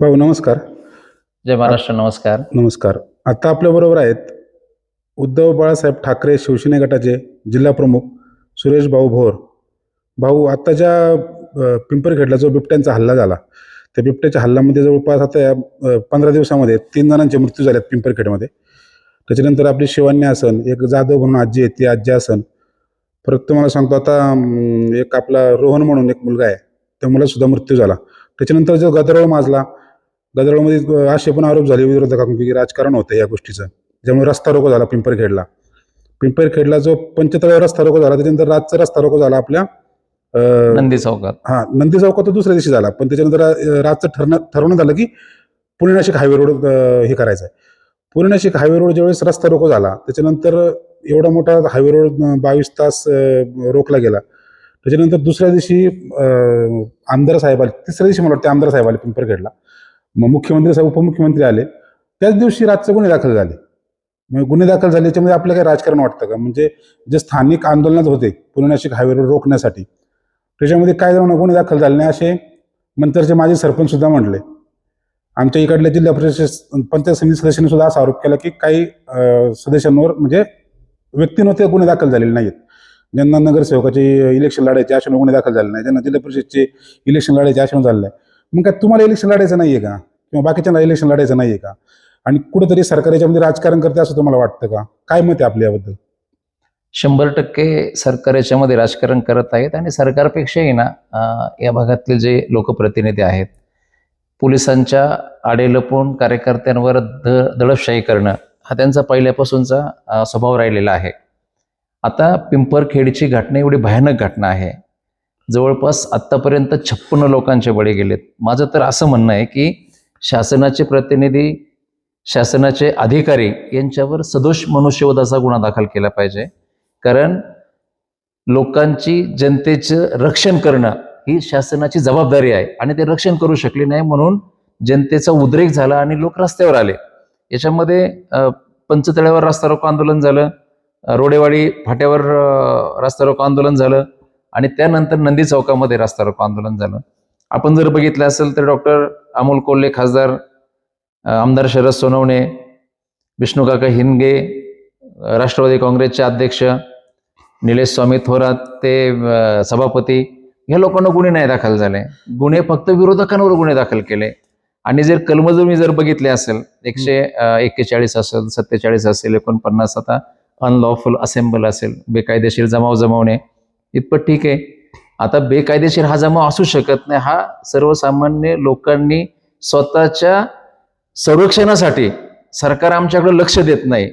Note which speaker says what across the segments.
Speaker 1: भाऊ नमस्कार.
Speaker 2: जय महाराष्ट्र नमस्कार.
Speaker 1: नमस्कार. आता आपल्याबरोबर आहेत उद्धव बाळासाहेब ठाकरे शिवसेने गटाचे जिल्हा प्रमुख सुरेश भाऊ भोर. भाऊ आता ज्या पिंपरखेडला जो बिबट्यांचा हल्ला झाला त्या बिबट्याच्या हल्ल्यामध्ये जवळपास आता या पंधरा दिवसामध्ये तीन जणांचे मृत्यू झालेत पिंपरखेडमध्ये त्याच्यानंतर आपली शिवान्य असन एक जाधव म्हणून आजी आहे ती आजी असन परत तुम्हाला सांगतो आता एक आपला रोहन म्हणून एक मुलगा आहे त्या मुलाचा सुद्धा मृत्यू झाला. त्याच्यानंतर जो गदरळ माजला गदरमध्ये असे पण आरोप झाले विरोधकांकडून की राजकारण होतं या गोष्टीचं. ज्यामुळे रस्ता रोको झाला पिंपरखेडला. पिंपरखेडला जो पंचतळ्यावर रस्ता रोको झाला त्याच्यानंतर रातचा रस्ता रोको झाला आपल्या
Speaker 2: नंदी चौकात.
Speaker 1: हा नंदी चौकात तो दुसऱ्या दिवशी झाला. पण त्याच्यानंतर रातचं ठरण्या ठरवण्यात झालं की पुणे नाशिक हायवे रोड हे करायचं आहे पुणे नाशिक हायवे रोड ज्यावेळेस रस्ता रोको झाला त्याच्यानंतर एवढा मोठा हायवे रोड बावीस तास रोखला गेला. त्याच्यानंतर दुसऱ्या दिवशी आमदार साहेब आले तिसऱ्या दिवशी मला वाटतं आमदार साहेब आले पिंपरखेडला. मग मुख्यमंत्री साहेब उपमुख्यमंत्री आले. त्याच दिवशी रातचे गुन्हे दाखल झाले. मग गुन्हे दाखल झाले याच्यामध्ये आपलं काही राजकारण वाटतं का? म्हणजे जे स्थानिक आंदोलनात होते पुणे नाशिक हायवेवर रोखण्यासाठी. त्याच्यामध्ये काय जाऊन गुन्हे दाखल झाले नाही असे नंतरचे माझे सरपंच सुद्धा म्हटले. आमच्या इकडल्या जिल्हा परिषद पंचायत समिती सदस्यांनी सुद्धा असा आरोप केला की काही सदस्यांवर म्हणजे व्यक्तींवर ते गुन्हे दाखल झालेले नाहीत. ज्यांना नगरसेवकाचे इलेक्शन लढायचे अशा गुन्हे दाखल झाले नाही ज्यांना जिल्हा परिषदचे इलेक्शन लढायचे अशा झाले नाही. मग काय तुम्हाला इलेक्शन लढायचं नाहीये का? किंवा बाकीच्यांना इलेक्शन लढायचं नाहीये का? आणि कुठेतरी सरकार याच्यामध्ये राजकारण करते असं तुम्हाला वाटतं का? काय मत आहे आपल्या याबद्दल?
Speaker 2: शंभर टक्के सरकार याच्यामध्ये राजकारण करत आहेत आणि सरकारपेक्षाही ना या भागातले जे लोकप्रतिनिधी आहेत पोलिसांच्या आडे लपून कार्यकर्त्यांवर द दडपशाही करणं हा त्यांचा पहिल्यापासूनचा स्वभाव राहिलेला आहे. आता पिंपरखेडची घटना एवढी भयानक घटना आहे. जवळपास आत्तापर्यंत छप्पन्न लोकांचे बळी गेलेत. माझं तर असं म्हणणं आहे की शासनाचे प्रतिनिधी शासनाचे अधिकारी यांच्यावर सदोष मनुष्यवधाचा गुन्हा दाखल केला पाहिजे. कारण लोकांची जनतेचं रक्षण करणं ही शासनाची जबाबदारी आहे आणि ते रक्षण करू शकले नाही म्हणून जनतेचा उद्रेक झाला आणि लोक रस्त्यावर आले. याच्यामध्ये पंचतळ्यावर रस्ता रोको आंदोलन झालं रोडेवाडी फाट्यावर अ, रस्ता रोको आंदोलन झालं आणि त्यानंतर नंदी चौकामध्ये रास्ता रोको आंदोलन झालं. आपण जर बघितलं असेल तर डॉक्टर अमोल कोल्हे खासदार आमदार शरद सोनवणे विष्णुकाका हिंदगे राष्ट्रवादी काँग्रेसचे अध्यक्ष निलेश स्वामी थोरात ते सभापती ह्या लोकांना गुन्हे नाही दाखल झाले. गुन्हे फक्त विरोधकांवर गुन्हे दाखल केले. आणि जर कलम जर मी जर बघितले असेल एकशे एक्केचाळीस असेल सत्तेचाळीस असेल एकोणपन्नास आता अनलॉफुल असेंबल असेल बेकायदेशीर जमाव जमावणे इतपत ठीक आहे. आता बेकायदेशीर हा जमाव असू शकत नाही. हा सर्वसामान्य लोकांनी स्वतःच्या संरक्षणासाठी सरकार आमच्याकडे लक्ष देत नाही.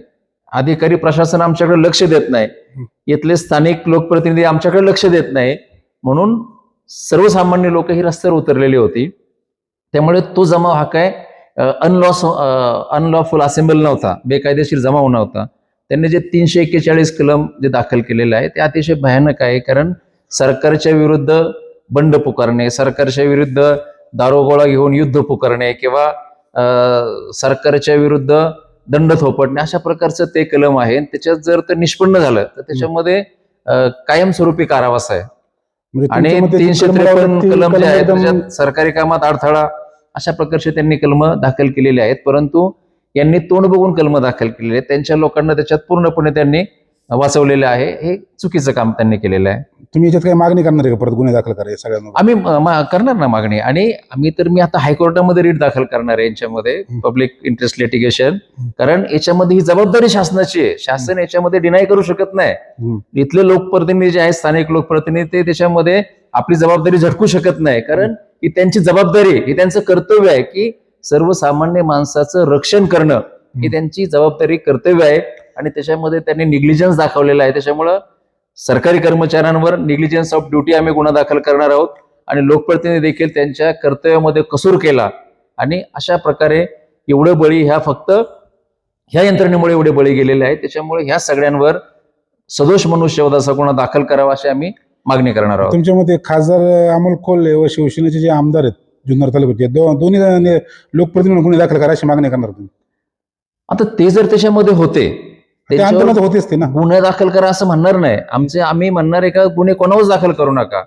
Speaker 2: अधिकारी प्रशासन आमच्याकडे लक्ष देत नाही. इथले स्थानिक लोकप्रतिनिधी आमच्याकडे लक्ष देत नाही. म्हणून सर्वसामान्य लोक ही रस्त्यावर उतरलेली होती. त्यामुळे तो जमाव हा काय अनलॉस अनलॉफुल असेंबल नव्हता. बेकायदेशीर जमाव नव्हता त्यांनी जे तीनशे एक्केचाळीस कलम जे दाखल केलेलं आहे ते अतिशय भयानक आहे. कारण सरकारच्या विरुद्ध बंड पुकारणे सरकारच्या विरुद्ध दारोगोळा घेऊन युद्ध पुकारणे किंवा सरकारच्या विरुद्ध दंड थोपटणे अशा प्रकारचं ते कलम आहे. त्याच्यात जर ते निष्पन्न झालं तर त्याच्यामध्ये कायमस्वरूपी कारावास आहे.
Speaker 1: म्हणजे
Speaker 2: आणि तीनशे
Speaker 1: कलम
Speaker 2: त्रेपन्न कलम जे आहेत त्याच्यात सरकारी कामात अडथळा अशा प्रकारचे त्यांनी कलम दाखल केलेले आहेत. परंतु यांनी तोंड बघून कलम दाखल केलेले आहेत. त्यांच्या लोकांना त्याच्यात पूर्णपणे त्यांनी वाचवलेले आहे. हे चुकीचं काम त्यांनी केलेलं आहे.
Speaker 1: तुम्ही याच्यात काही मागणी करणार आहे का? परत गुन्हे दाखल करा या सगळ्यांवर?
Speaker 2: आम्ही मा- करणार ना मागणी. आणि आम्ही तर मी आता हायकोर्टामध्ये रीट दाखल करणार आहे यांच्यामध्ये
Speaker 1: हं.
Speaker 2: Public interest litigation.
Speaker 1: हं.
Speaker 2: कारण याच्यामध्ये ही जबाबदारी शासनाची आहे. शासन याच्यामध्ये डिनाय करू शकत नाही.
Speaker 1: हम्म.
Speaker 2: इथले लोकप्रतिनिधी जे आहेत स्थानिक लोकप्रतिनिधी ते त्याच्यामध्ये आपली जबाबदारी झटकू शकत नाही. कारण ही. त्यांची जबाबदारी ही त्यांचं कर्तव्य आहे की सर्वसामान्य माणसाचं रक्षण करणं ही त्यांची जबाबदारी कर्तव्य आहे. आणि त्याच्यामध्ये त्यांनी निग्लिजन्स दाखवलेला आहे. त्याच्यामुळं सरकारी कर्मचाऱ्यांवर निग्लिजन्स ऑफ ड्युटी आम्ही गुन्हा दाखल करणार आहोत. आणि लोकप्रतिनिधी देखील त्यांच्या कर्तव्यामध्ये कसूर केला. आणि अशा प्रकारे एवढे बळी ह्या फक्त ह्या यंत्रणेमुळे एवढे बळी गेलेले आहेत. त्याच्यामुळे ह्या सगळ्यांवर सदोष मनुष्यवधाचा गुन्हा दाखल करावा अशी आम्ही मागणी करणार आहोत.
Speaker 1: तुमच्या मते खासदार अमोल कोल्हे व शिवसेनेचे जे आमदार आहेत जुन्नर तालुक्याचे दो- दोन्ही जणांनी लोकप्रतिनिधी गुन्हे दाखल करा अशी मागणी करणार तुम्ही
Speaker 2: आता ते जर त्याच्यामध्ये होते
Speaker 1: ते
Speaker 2: त्यांच्यावर
Speaker 1: आंदोलनात होतेच ते ना.
Speaker 2: गुन्हे दाखल करा असं म्हणणार नाही. आमचे आम्ही म्हणणार आहे का गुन्हे कोणावरच दाखल करू नका.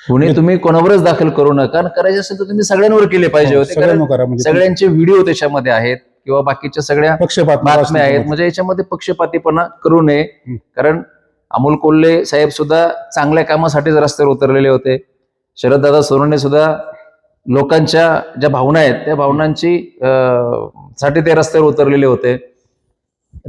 Speaker 2: गुन्हे तुम्ही कोणावरच दाखल करू नका. आणि करायचे असेल तर तुम्ही सगळ्यांवर केले पाहिजे होते कारण
Speaker 1: सगळ्यांना करा म्हणजे
Speaker 2: सगळ्यांचे व्हिडिओ त्याच्यामध्ये आहेत किंवा बाकीच्या सगळ्या
Speaker 1: पक्षपात
Speaker 2: बातम्या आहेत. म्हणजे याच्यामध्ये पक्षपातीपणा करू नये
Speaker 1: हं.
Speaker 2: कारण अमोल कोल्हे साहेब सुद्धा चांगल्या कामासाठीच रस्त्यावर उतरलेले होते. शरददादा सोनवणे सुद्धा लोकांच्या ज्या भावना आहेत त्या भावनांची साठी ते रस्त्यावर उतरलेले होते.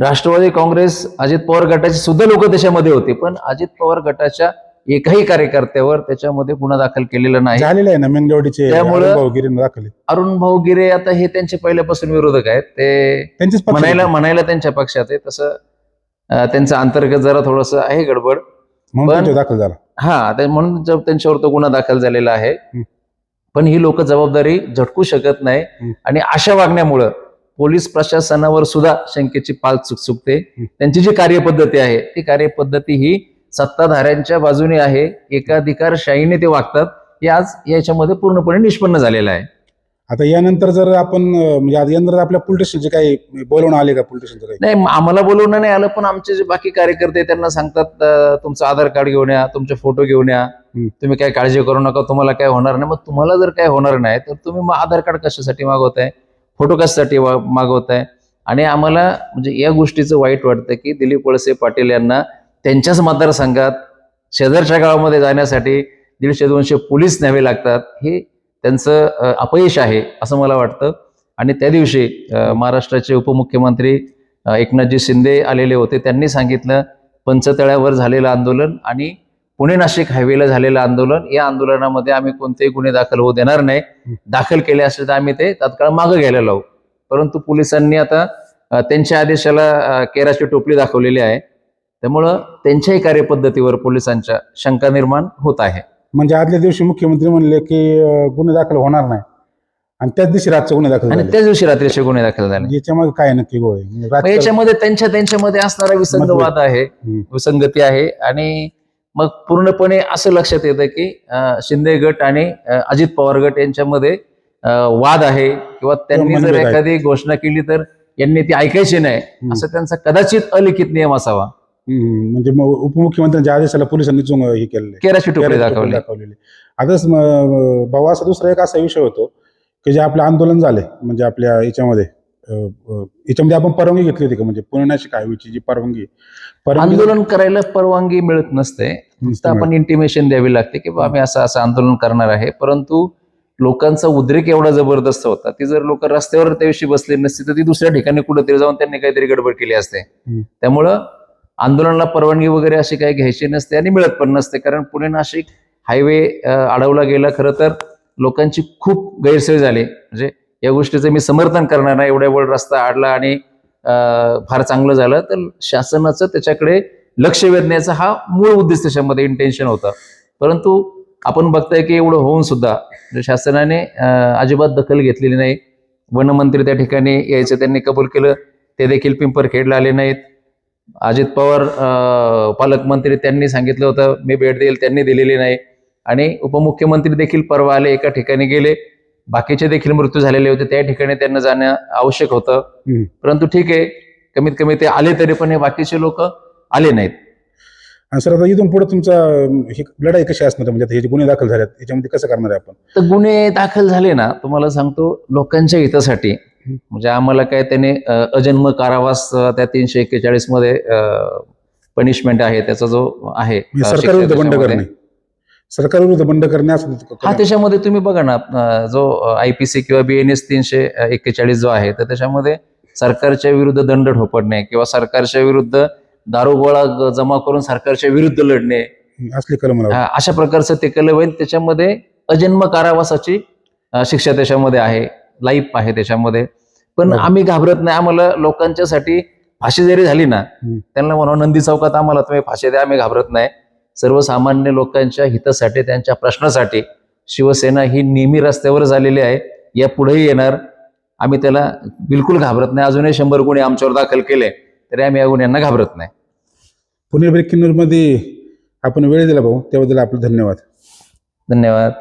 Speaker 2: राष्ट्रवादी काँग्रेस अजित पवार गटाची सुद्धा लोक त्याच्यामध्ये होती पण अजित पवार गटाच्या एकाही कार्यकर्त्यावर त्याच्यामध्ये गुन्हा दाखल केलेला नाही.
Speaker 1: झालेलं आहे ना भाऊगिरीनं दाखले
Speaker 2: अरुण भाऊ गिरे आता हे त्यांचे पहिल्यापासून विरोधक आहेत. ते म्हणायला. म्हणायला त्यांच्या पक्षात आहे तसं त्यांचं अंतर्गत जरा थोडस आहे गडबड.
Speaker 1: दाखल झाला.
Speaker 2: हा म्हणून त्यांच्यावर तो गुन्हा दाखल झालेला आहे. पण ही लोक जबाबदारी झटकू शकत नाही. आणि अशा वागण्यामुळं पोलीस प्रशासनावर सुद्धा शंकेची पाल चुक चुकते.
Speaker 1: हं.
Speaker 2: त्यांची जी कार्यपद्धती आहे ती कार्यपद्धती ही सत्ताधाऱ्यांच्या बाजूने आहे. एकाधिकारशाहीने ते वागतात. हे आज याच्यामध्ये पूर्णपणे निष्पन्न झालेलं आहे.
Speaker 1: आता यानंतर जर आपण म्हणजे आता यंत्र आपल्या पोलीस स्टेशनचे काही बोलवून आले का पोलीस स्टेशनचं काही?
Speaker 2: नाही आम्हाला बोलवणं नाही आलं पण आमचे जे बाकी कार्यकर्ते त्यांना सांगतात अं, तुमचं आधार कार्ड घेऊन या तुमचे फोटो घेऊन या.
Speaker 1: हम्म.
Speaker 2: तुम्ही काय काळजी करू नका तुम्हाला काय होणार नाही. मग तुम्हाला जर काय होणार नाही तर तुम्ही मग आधार कार्ड कशासाठी मागवताय? फोटो कशासाठी वा- मागवताय? आणि आम्हाला म्हणजे या गोष्टीचं वाईट वाटतं की दिलीप वळसे पाटील यांना त्यांच्याच मतदारसंघात शेजारच्या गावामध्ये जाण्यासाठी दीडशे दोनशे पोलीस न्यावे लागतात हे त्यांचं अपयश आहे असं मला वाटतं. आणि त्या दिवशी महाराष्ट्राचे उपमुख्यमंत्री एकनाथजी शिंदे आलेले होते. त्यांनी सांगितलं पंचतळ्यावर झालेलं आंदोलन आणि पुणे नाशिक हायवेला झालेलं आंदोलन या आंदोलनामध्ये आम्ही कोणतेही गुन्हे दाखल होऊ देणार नाही. दाखल केले असेल तर आम्ही ते तात्काळ मागं घ्यायला लावू. परंतु पोलिसांनी आता त्यांच्या आदेशाला केराची टोपली दाखवलेली आहे. त्यामुळं त्यांच्याही कार्यपद्धतीवर पोलिसांच्या शंका निर्माण होत आहे.
Speaker 1: म्हणजे आदल्या दिवशी मुख्यमंत्री म्हणले की अं, गुन्हे दाखल होणार नाही. आणि त्याच दिवशी रातचे गुन्हे दाखल
Speaker 2: आणि
Speaker 1: झाले.
Speaker 2: त्याच दिवशी रात्रीचे गुन्हे दाखल झाले.
Speaker 1: याच्यामध्ये काय नक्की गोळ? म्हणजे
Speaker 2: मग याच्यामध्ये त्यांच्या त्यांच्यामध्ये असणारा विसंगवाद आहे.
Speaker 1: हम्म.
Speaker 2: विसंगती आहे. आणि मग पूर्णपणे असं लक्षात येतं की अं, शिंदे गट आणि अं, अजित पवार गट यांच्यामध्ये अं, वाद आहे. किंवा त्यांनी जर
Speaker 1: मनभेद आहे.
Speaker 2: एखादी घोषणा केली तर यांनी ती ऐकायची नाही. असं त्यांचा कदाचित अलिखित नियम असावा.
Speaker 1: हम्म, म्हणजे मग उपमुख्यमंत्र्यांच्या आदेशाला पोलिसांनी चुंग हे केलेलं.
Speaker 2: केराची टोपली दाखवली.
Speaker 1: दाखवलेली. आताच असा दुसरा एक असा विषय होतो की जे आपलं आंदोलन झाले म्हणजे आपल्या याच्यामध्ये अं, अं, याच्यामध्ये आपण परवानगी घेतली होती का? म्हणजे पुणे नाशिक हायवेची जी परवानगी परवानगी
Speaker 2: आंदोलन करायला परवानगी मिळत नसते. फक्त आपण इंटिमेशन द्यावी लागते की बा आम्ही असं असं आंदोलन करणार आहे. परंतु लोकांचा उद्रेक एवढा जबरदस्त होता ती जर लोक रस्त्यावर त्याविषयी बसले नसते तर ती दुसऱ्या ठिकाणी कुठेतरी जाऊन त्यांनी काहीतरी गडबड केली असते.
Speaker 1: हम्म.
Speaker 2: त्यामुळं आंदोलनाला परवानगी वगैरे अशी काही घ्यायची नसते आणि मिळत पण नसते. कारण पुणे नाशिक हायवे अडवला गेला खरं तर लोकांची खूप गैरसोय झाली. म्हणजे या गोष्टीचं मी समर्थन करणार नाही. एवढ्या वेळ रस्ता आडला आणि फार चांगलं झालं. तर शासनाचं त्याच्याकडे लक्ष वेधण्याचा हा मूळ उद्देश त्याच्यामध्ये इंटेन्शन होतं. परंतु आपण बघताय की एवढं होऊन सुद्धा म्हणजे शासनाने अजिबात दखल घेतलेली नाही. वनमंत्री त्या ठिकाणी यायचं त्यांनी कबूल केलं. ते देखील पिंपरखेडला आले नाहीत. अजित पवार पालकमंत्री त्यांनी सांगितलं होतं मी भेट देईल त्यांनी दिलेली नाही. आणि उपमुख्यमंत्री देखील परवा आले एका ठिकाणी गेले. बाकीचे देखील मृत्यू झालेले होते त्या ठिकाणी त्यांना जाणं आवश्यक होतं. परंतु ठीक आहे कमीत कमी ते आले तरी पण हे बाकीचे लोक आले नाहीत.
Speaker 1: सर आता इथून पुढे तुमचा ही लढाई कशी असणार? म्हणजे हे गुन्हे दाखल झालेत याच्यामध्ये कसं करणार आहे आपण?
Speaker 2: तर गुन्हे दाखल झाले ना तुम्हाला सांगतो लोकांच्या हितासाठी म्हणजे आम्हाला काय त्याने अजन्म कारावास त्या तीनशे एक्केचाळीसमध्ये पनिशमेंट आहे त्याचा जो आहे
Speaker 1: म्हणजे सरकारविरुद्ध बंड
Speaker 2: त्याच्यामध्ये.
Speaker 1: करणे. सरकारविरुद्ध बंड करणे असं
Speaker 2: हा त्याच्यामध्ये तुम्ही बघा ना जो आयपीसी किंवा बीएनएस तीनशे एक्केचाळीस जो आहे तर त्याच्यामध्ये सरकारच्या विरुद्ध दंड ठोपडणे किंवा सरकारच्या विरुद्ध दारुगोळा जमा करून सरकारच्या विरुद्ध लढणे.
Speaker 1: असली कलम
Speaker 2: अशा प्रकारचं ते कलम आहे. त्याच्यामध्ये अजन्म कारावासाची शिक्षा त्याच्यामध्ये आहे. लाईफ आहे त्याच्यामध्ये. पण. आम्ही घाबरत नाही. आम्हाला लोकांच्यासाठी फाशी जरी झाली ना. त्यांना म्हणून नंदी चौकात आम्हाला तुम्ही फाशी द्या. आम्ही घाबरत नाही. सर्वसामान्य लोकांच्या हितासाठी त्यांच्या प्रश्नासाठी शिवसेना ही नेहमी रस्त्यावर झालेली आहे. या पुढेही येणार. आम्ही त्याला बिलकुल घाबरत नाही. अजूनही शंभर गुन्हे आमच्यावर दाखल केले तरी आम्ही या गुन्ह्यांना घाबरत नाही.
Speaker 1: पुणे ब्रेकिंग न्यूजमध्ये आपण वेळ दिला भाऊ. त्याबद्दल आपले धन्यवाद.
Speaker 2: धन्यवाद.